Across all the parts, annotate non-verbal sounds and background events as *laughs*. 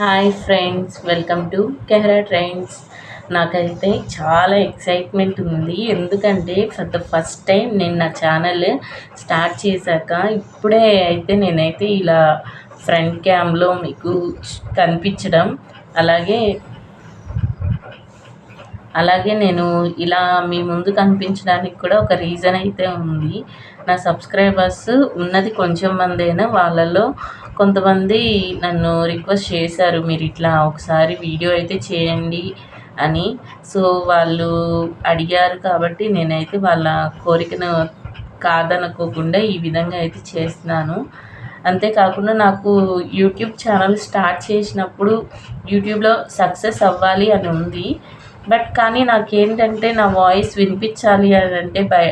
Hi friends welcome to కెహరా trains నాకైతే చాలా ఎక్సైట్మెంట్ ఉంది. ఎందుకంటే ఫర్ ద ఫస్ట్ టైం నేను నా ఛానల్ స్టార్ట్ చేశాక ఇప్పుడే అయితే నేనైతే ఇలా ఫ్రంట్ క్యామ్లో మీకు కనిపించడం. అలాగే అలాగే నేను ఇలా మీ ముందు కనిపించడానికి కూడా ఒక రీజన్ అయితే ఉంది. నా సబ్స్క్రైబర్స్ ఉన్నది కొంచెం మందైనా వాళ్ళలో కొంతమంది నన్ను రిక్వెస్ట్ చేశారు మీరు ఇట్లా ఒకసారి వీడియో అయితే చేయండి అని. సో వాళ్ళు అడిగారు కాబట్టి నేనైతే వాళ్ళ కోరికను కాదనుకోకుండా ఈ విధంగా అయితే చేస్తున్నాను. అంతేకాకుండా నాకు యూట్యూబ్ ఛానల్ స్టార్ట్ చేసినప్పుడు యూట్యూబ్లో సక్సెస్ అవ్వాలి అని ఉంది. బట్ కానీ నాకేంటంటే నా వాయిస్ వినిపించాలి అని అంటే బయ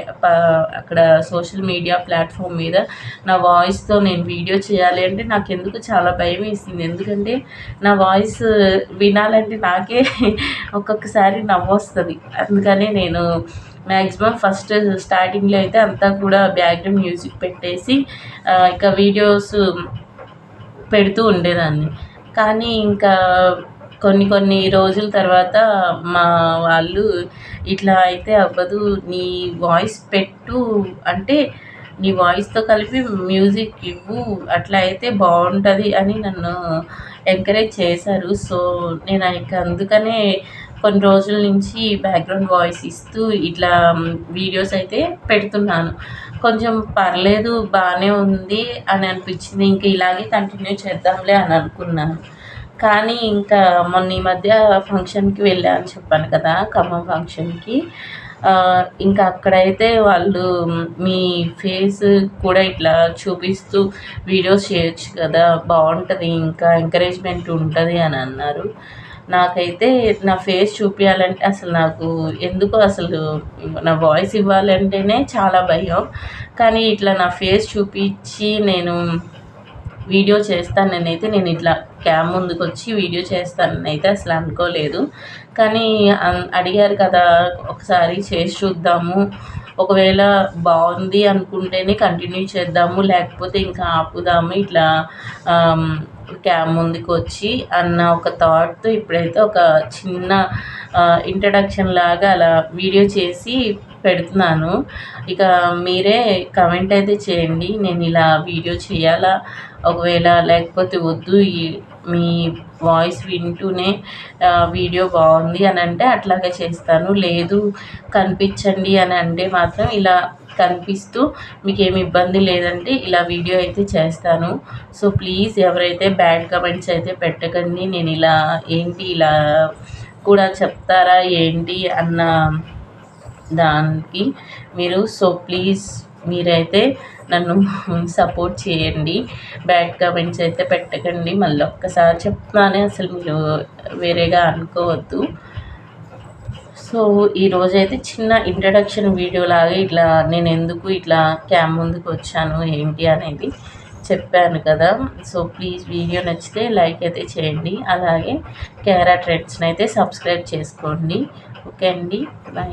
అక్కడ సోషల్ మీడియా ప్లాట్ఫామ్ మీద నా వాయిస్తో నేను వీడియో చేయాలి అంటే నాకు ఎందుకు చాలా భయం వేసింది. ఎందుకంటే నా వాయిస్ వినాలంటే నాకే *laughs* ఒక్కొక్కసారి నవ్వొస్తుంది అందుకనే నేను మ్యాక్సిమం ఫస్ట్ స్టార్టింగ్లో అయితే అంతా కూడా బ్యాక్గ్రౌండ్ మ్యూజిక్ పెట్టేసి ఇక వీడియోస్ పెడుతూ ఉండేదాన్ని. కానీ ఇంకా కొన్ని కొన్ని రోజుల తర్వాత మా వాళ్ళు ఇట్లా అయితే అవ్వదు. నీ వాయిస్ పెట్టు. అంటే నీ వాయిస్తో కలిపి మ్యూజిక్ ఇవ్వు. అట్లా అయితే బాగుంటుంది అని నన్ను ఎంకరేజ్ చేశారు. సో నేను ఇక అందుకనే కొన్ని రోజుల నుంచి బ్యాక్గ్రౌండ్ వాయిస్ ఇస్తూ ఇట్లా వీడియోస్ అయితే పెడుతున్నాను. కొంచెం పర్లేదు బాగానే ఉంది అని అనిపించింది. ఇంకా ఇలాగే కంటిన్యూ చేద్దాంలే అని అనుకున్నాను. కానీ ఇంకా మొన్న ఈ మధ్య ఫంక్షన్కి వెళ్ళా అని చెప్పాను కదా ఖమ్మం ఫంక్షన్కి. ఇంకా అక్కడైతే వాళ్ళు మీ ఫేస్ కూడా ఇట్లా చూపిస్తూ వీడియోస్ చేయొచ్చు కదా బాగుంటుంది ఇంకా ఎంకరేజ్మెంట్ ఉంటుంది అని అన్నారు. నాకైతే నా ఫేస్ చూపించాలంటే అసలు నాకు ఎందుకో అసలు నా వాయిస్ ఇవ్వాలంటేనే చాలా భయం. కానీ ఇట్లా నా ఫేస్ చూపించి నేను వీడియో చేస్తాను నేనైతే. నేను ఇట్లా క్యామ్ ముందుకు వచ్చి వీడియో చేస్తాను. అయితే అసలు అనుకోలేదు. కానీ అడిగారు కదా ఒకసారి చేసి చూద్దాము. ఒకవేళ బాగుంది అనుకుంటేనే కంటిన్యూ చేద్దాము లేకపోతే ఇంకా ఆపుదాము ఇట్లా క్యామ్ ముందుకు వచ్చి అన్న ఒక థాట్తో ఇప్పుడైతే ఒక చిన్న ఇంట్రడక్షన్ లాగా అలా వీడియో చేసి పెడుతున్నాను. ఇక మీరే కమెంట్ అయితే చేయండి. నేను ఇలా వీడియో చేయాలా? ఒకవేళ లేకపోతే వద్దు. మీ వాయిస్ వింటూనే వీడియో బాగుంది అని అంటే అట్లాగే చేస్తాను. లేదు కనిపించండి అని అంటే మాత్రం ఇలా కనిపిస్తూ మీకు ఏమి ఇబ్బంది లేదంటే ఇలా వీడియో అయితే చేస్తాను. సో ప్లీజ్ ఎవరైతే బ్యాడ్ కమెంట్స్ అయితే పెట్టకండి. నేను ఇలా ఏంటి ఇలా కూడా చెప్తారా ఏంటి అన్న దానికి మీరు సో ప్లీజ్ మీరైతే నన్ను సపోర్ట్ చేయండి. బ్యాడ్ కమెంట్స్ అయితే పెట్టకండి. మళ్ళీ ఒక్కసారి చెప్తున్నానే అసలు మీరు వేరేగా అనుకోవద్దు. సో ఈరోజైతే చిన్న ఇంట్రడక్షన్ వీడియో లాగా ఇట్లా నేను ఎందుకు ఇట్లా క్యామ్ ముందుకు వచ్చాను ఏంటి అనేది చెప్పాను కదా. సో ప్లీజ్ వీడియో నచ్చితే లైక్ అయితే చేయండి. అలాగే క్యారా ట్రెండ్స్ని అయితే సబ్స్క్రైబ్ చేసుకోండి. ఓకే అండి. బాయ్